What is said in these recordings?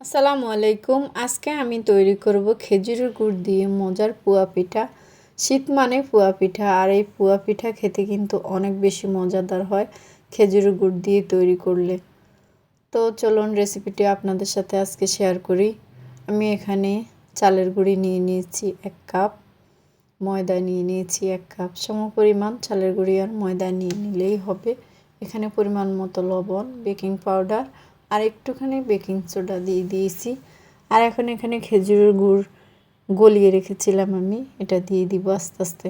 আসসালামু আলাইকুম। আজকে আমি তৈরি করব খেজুরের গুড় দিয়ে মজার পুয়া পিঠা। শীত মানে পুয়া পিঠা, আর এই পুয়া পিঠা খেতে কিন্তু অনেক বেশি মজাদার হয় খেজুরের গুড় দিয়ে তৈরি করলে। তো চলুন রেসিপিটি আপনাদের সাথে আজকে শেয়ার করি। আমি এখানে চালের গুঁড়ি নিয়ে নিয়েছি এক কাপ, ময়দা নিয়ে নিয়েছি এক কাপ। সম পরিমাণ চালের গুঁড়ি আর ময়দা নিয়ে নিলেই হবে। এখানে পরিমাণ মতো লবণ বেকিং পাউডার আর একটুখানি বেকিং সোডা দিয়ে দিয়েছি। আর এখন এখানে খেজুরের গুড় গলিয়ে রেখেছিলাম আমি, এটা দিয়ে দিব আস্তে আস্তে।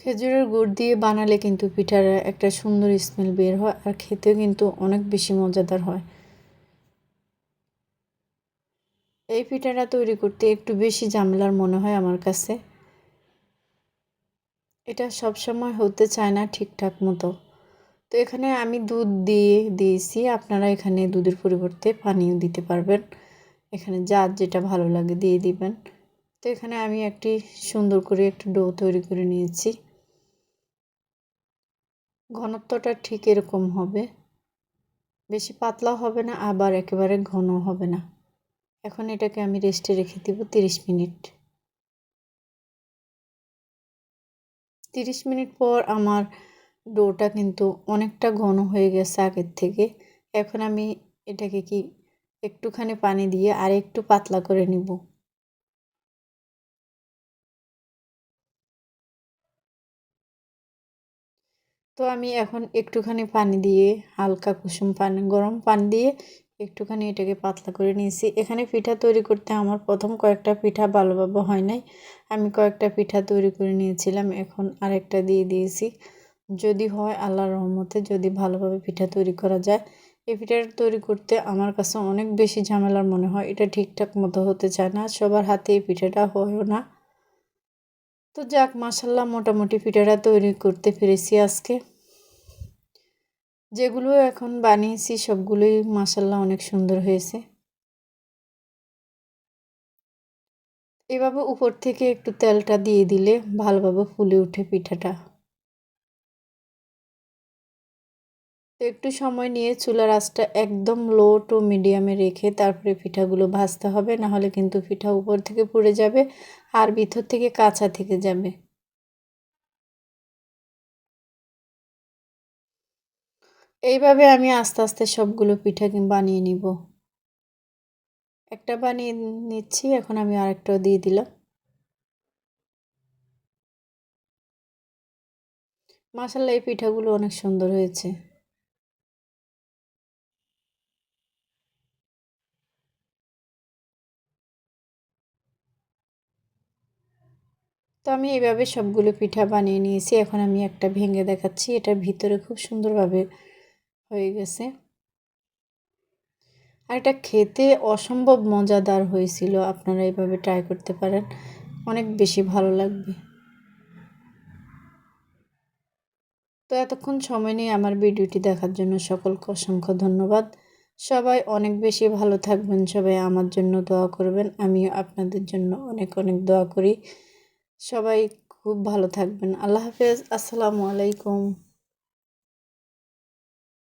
খেজুরের গুড় দিয়ে বানালে কিন্তু পিঠার একটা সুন্দর স্মেল বের হয়, আর খেতেও কিন্তু অনেক বেশি মজাদার হয়। এই পিঠাটা তৈরি করতে একটু বেশি ঝামেলার মনে হয় আমার কাছে। এটা সব সময় হতে চায় না ঠিকঠাক মতো। তো এখানে আমি দুধ দিয়ে দিয়েছি, আপনারা এখানে দুধের পরিবর্তে পানিও দিতে পারবেন। এখানে যার যেটা ভালো লাগে দিয়ে দিবেন। তো এখানে আমি একটি সুন্দর করে একটু ডো তৈরি করে নিয়েছি। ঘনত্বটা ঠিক এরকম হবে। বেশি পাতলাও হবে না, আবার একেবারে ঘন হবে না। এখন এটাকে আমি রেস্টে রেখে দিব তিরিশ মিনিট। তিরিশ মিনিট পর আমার ডোটা কিন্তু অনেকটা ঘন হয়ে গেছে আগের থেকে। এখন আমি এটাকে কি একটুখানি পানি দিয়ে আর একটু পাতলা করে নিব। তো আমি এখন একটুখানি পানি দিয়ে হালকা কুসুম পানি, গরম পানি দিয়ে একটুখানি এটাকে পাতলা করে নিয়েছি। এখানে পিঠা তৈরি করতে আমার প্রথম কয়েকটা পিঠা ভালোভাবে হয় নাই। আমি কয়েকটা পিঠা তৈরি করে নিয়েছিলাম, এখন আরেকটা দিয়ে দিয়েছি। যদি হয় আল্লাহর রহমতে যদি ভালোভাবে পিঠা তৈরি করা যায়। এই পিঠাটা তৈরি করতে আমার কাছে অনেক বেশি ঝামেলার মনে হয়। এটা ঠিকঠাক মতো হতে চায় না, সবার হাতে এই পিঠাটা হয়ও না। তো যাক মাসাল্লাহ মোটামুটি পিঠাটা তৈরি করতে পেরেছি আজকে। যেগুলো এখন বানিয়েছি, সবগুলোই মাসাল্লাহ অনেক সুন্দর হয়েছে। এভাবে উপর থেকে একটু তেলটা দিয়ে দিলে ভালোভাবে ফুলে উঠে পিঠাটা। একটু সময় নিয়ে চুলার আঁচটা একদম লো টু মিডিয়ামে রেখে তারপরে পিঠাগুলো ভাজতে হবে, নাহলে কিন্তু পিঠা উপর থেকে পুড়ে যাবে আর ভিতর থেকে কাঁচা থেকে যাবে। এইভাবে আমি আস্তে আস্তে সবগুলো পিঠা বানিয়ে নিব। একটা বানিয়ে নিচ্ছি, এখন আমি আরেকটাও দিয়ে দিলাম। মাসাল্লাহ এই পিঠাগুলো অনেক সুন্দর হয়েছে। তো আমি এইভাবে সবগুলো পিঠা বানিয়ে নিয়েছি। এখন আমি একটা ভেঙে দেখাচ্ছি। এটার ভিতরে খুব সুন্দরভাবে হয়ে গেছে। আর এটা খেতে অসম্ভব মজাদার হয়েছিল। আপনারা এইভাবে ট্রাই করতে পারেন। অনেক বেশি ভালো লাগবে। তো এতক্ষণ সময় নিয়ে আমার ভিডিওটি দেখার জন্য সকলকে অসংখ্য ধন্যবাদ। সবাই অনেক বেশি ভালো থাকবেন। সবাই আমার জন্য দোয়া করবেন। আমিও আপনাদের জন্য অনেক অনেক দোয়া করি। সবাই খুব ভালো থাকবেন। আল্লাহ হাফেজ। আসসালামু আলাইকুম।